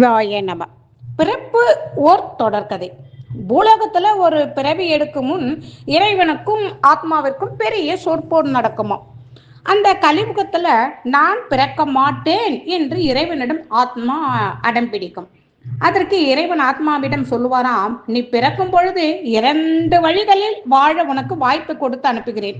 சிவாய நம. பிறப்பு ஓர் தொடர்கதை. பூலோகத்துல ஒரு பிறவி எடுக்கும் முன் இறைவனுக்கும் ஆத்மாவிற்கும் பெரிய சொற்போர் நடக்குமா? அந்த கலிமுகத்துல நான் பிறக்க மாட்டேன் என்று இறைவனிடம் ஆத்மா அடம் பிடிக்கும். அதற்கு இறைவன் ஆத்மாவிடம் சொல்லுவாராம் நீ பிறக்கும் பொழுது இரண்டு வழிகளில் வாழ உனக்கு வாய்ப்பு கொடுத்து அனுப்புகிறேன்.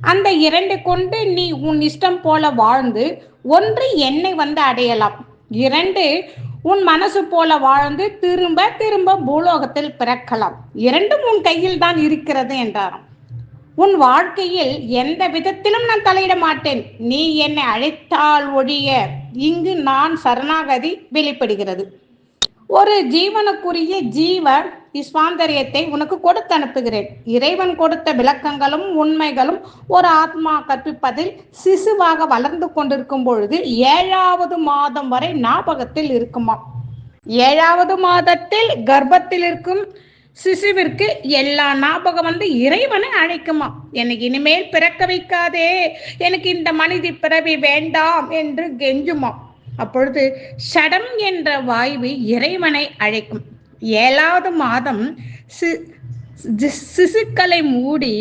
அந்த இரண்டு கொண்டு நீ உன் இஷ்டம் போல வாழ்ந்து ஒன்று என்னை வந்து அடையலாம் இரண்டு உன் மனசு போல வாழ்ந்து திரும்ப திரும்ப பூலோகத்தில் பிறக்கலாம். இரண்டும் உன் கையில் தான் இருக்கிறது என்றாராம். உன் வாழ்க்கையில் எந்த விதத்திலும் நான் தலையிட மாட்டேன். நீ என்னை அழைத்தால் ஒழிய இங்கு நான் சரணாகதி வெளிப்படுகிறது. ஒரு ஜீவனுக்குரிய ஜீவ இஸ்வாந்தரியத்தை உனக்கு கொடுத்து அனுப்புகிறேன். இறைவன் கொடுத்த விளக்கங்களும் உண்மைகளும் ஒரு ஆத்மா கற்பிப்பதில் சிசுவாக வளர்ந்து கொண்டிருக்கும் பொழுது ஏழாவது மாதம் வரை ஞாபகத்தில் இருக்குமா? ஏழாவது மாதத்தில் கர்ப்பத்தில் இருக்கும் சிசுவிற்கு எல்லா ஞாபகம் வந்து இறைவனை அழைக்குமா? எனக்கு இனிமேல் பிறக்க வைக்காதே. எனக்கு இந்த மனித பிறவி வேண்டாம் என்று கெஞ்சுமா? அப்பொழுது சடம் என்ற வாய்வு இறைவனை அழைக்கும். ஏழாவது மாதம் சி சிசுக்களை மூடி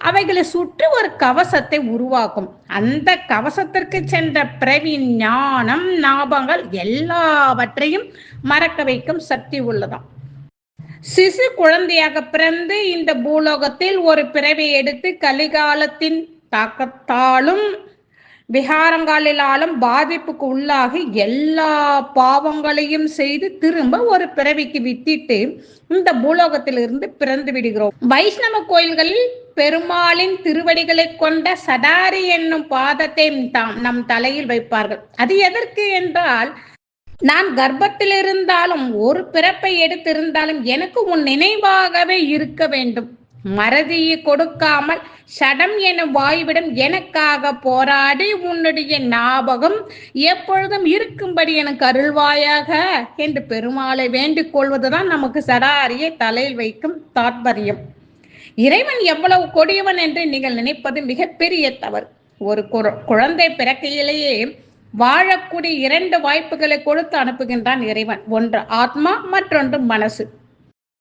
அவைகளை சுற்றி ஒரு கவசத்தை உருவாக்கும். அந்த கவசத்திற்கு சென்ற பிறவி ஞானம் ஞாபகங்கள் எல்லாவற்றையும் மறக்க வைக்கும் சக்தி உள்ளதாம். சிசு குழந்தையாக பிறந்து இந்த பூலோகத்தில் ஒரு பிறவி எடுத்து கலிகாலத்தின் தாக்கத்தாலும் விகாரங்களிலாலும் பாதிப்புக்கு உள்ளாகி எல்லா பாவங்களையும் செய்து திரும்ப ஒரு பிறவிக்கு வித்திட்டு இந்த பூலோகத்திலிருந்து பிறந்து விடுகிறோம். வைஷ்ணவ கோயில்களில் பெருமாளின் திருவடிகளை கொண்ட சடாரி என்னும் பாதத்தை தாம் நம் தலையில் வைப்பார்கள். அது எதற்கு என்றால் நான் கர்ப்பத்தில் இருந்தாலும் ஒரு பிறப்பை எடுத்திருந்தாலும் எனக்கு உன் நினைவாகவே இருக்க வேண்டும். மறதியை கொடுக்காமல் சடம் என வாய்விடம் எனக்காக போராடி உன்னுடைய ஞாபகம் எப்பொழுதும் இருக்கும்படி எனக்கு அருள்வாயாக என்று பெருமாளை வேண்டிக் கொள்வதுதான் நமக்கு சடாரியை தலையில் வைக்கும் தாற்பயம் இறைவன் எவ்வளவு கொடியவன் என்று நீங்கள் நினைப்பது மிகப்பெரிய தவறு. ஒரு குழந்தை பிறக்கையிலேயே வாழக்கூடிய இரண்டு வாய்ப்புகளை கொடுத்து அனுப்புகின்றான் இறைவன். ஒன்று ஆத்மா மற்றொன்று மனசு.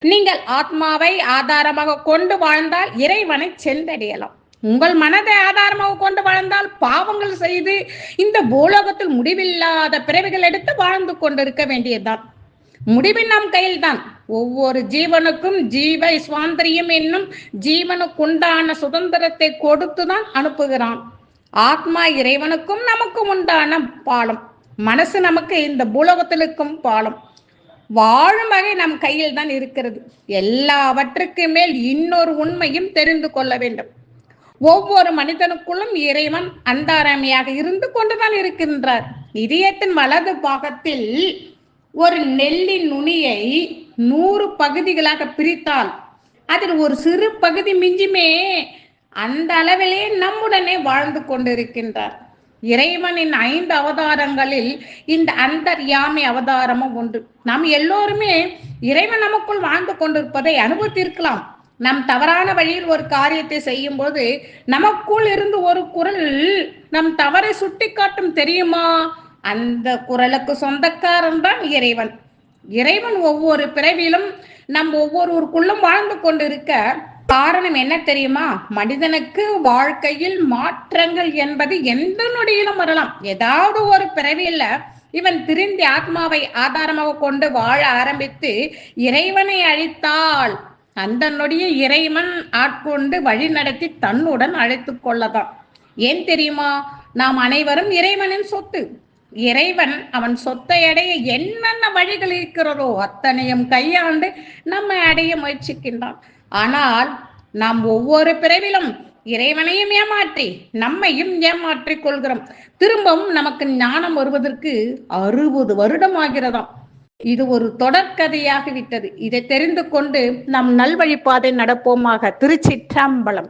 நீங்கள் ஆத்மாவை ஆதாரமாக கொண்டு வாழ்ந்தால் இறைவனை சென்றடையலாம். உங்கள் மனதை ஆதாரமாக கொண்டு வாழ்ந்தால் பாவங்கள் செய்து இந்த பூலோகத்தில் முடிவில்லாத பிறவிகள் எடுத்து வாழ்ந்து கொண்டிருக்க வேண்டியதுதான். முடிவின் நம் கையில் தான் ஒவ்வொரு ஜீவனுக்கும் ஜீவ சுவாந்திரியம் என்னும் ஜீவனுக்குண்டான சுதந்திரத்தை கொடுத்துதான் அனுப்புகிறான். ஆத்மா இறைவனுக்கும் நமக்கும் உண்டான பாலம். மனசு நமக்கு இந்த பூலோகத்திலுக்கும் பாலம். வாழும் வகை நம் கையில் தான் இருக்கிறது. எல்லாவற்றுக்கு மேல் இன்னொரு உண்மையும் தெரிந்து கொள்ள வேண்டும். ஒவ்வொரு மனிதனுக்குள்ளும் இறைவன் அந்தாராமையாக இருந்து கொண்டுதான் இருக்கின்றார். இதயத்தின் வலது பாகத்தில் ஒரு நெல்லின் நுனியை நூறு பகுதிகளாக பிரித்தால் அதில் ஒரு சிறு பகுதி மிஞ்சுமே அந்த அளவிலே நம்முடனே வாழ்ந்து கொண்டிருக்கின்றார். இறைவனின் ஐந்து அவதாரங்களில் இந்த அந்தர்யாமி அவதாரமும் ஒன்று நாம் எல்லோருமே இறைவன் நமக்குள் வாழ்ந்து கொண்டிருப்பதை அனுபவித்திருக்கலாம். நம் தவறான வழியில் ஒரு காரியத்தை செய்யும் போது நமக்குள் இருந்து ஒரு குரல் நம் தவறை சுட்டி காட்டும் தெரியுமா? அந்த குரலுக்கு சொந்தக்காரன் தான் இறைவன். இறைவன் ஒவ்வொரு பிறவிலும் நம் ஒவ்வொருவருக்குள்ளும் வாழ்ந்து கொண்டிருக்க காரணம் என்ன தெரியுமா? மனிதனுக்கு வாழ்க்கையில் மாற்றங்கள் என்பது எந்த நொடியிலும் வரலாம். ஏதாவது ஒரு பிறவியில இவன் திருந்தி ஆத்மாவை ஆதாரமாக கொண்டு வாழ ஆரம்பித்து இறைவனை அழித்தால் அந்த நொடிய இறைவன் ஆட்கொண்டு வழி நடத்தி தன்னுடன் அழைத்து கொள்ளதான் ஏன் தெரியுமா? நாம் அனைவரும் இறைவனின் சொத்து. இறைவன் அவன் சொத்தை அடைய என்னென்ன வழிகள் இருக்கிறதோ அத்தனையும் கையாண்டு நம்ம அடைய முயற்சிக்கின்றான். ஆனால் நாம் ஒவ்வொரு பிறவிலும் இறைவனையும் ஏமாற்றி நம்மையும் ஏமாற்றிக் கொள்கிறோம். திரும்பவும் நமக்கு ஞானம் வருவதற்கு அறுபது வருடம் ஆகிறதாம். இது ஒரு தொடர்கதையாக விட்டது இதை தெரிந்து கொண்டு நம் நல்வழிப்பாதை நடப்போமாக திருச்சிற்றம்பலம்.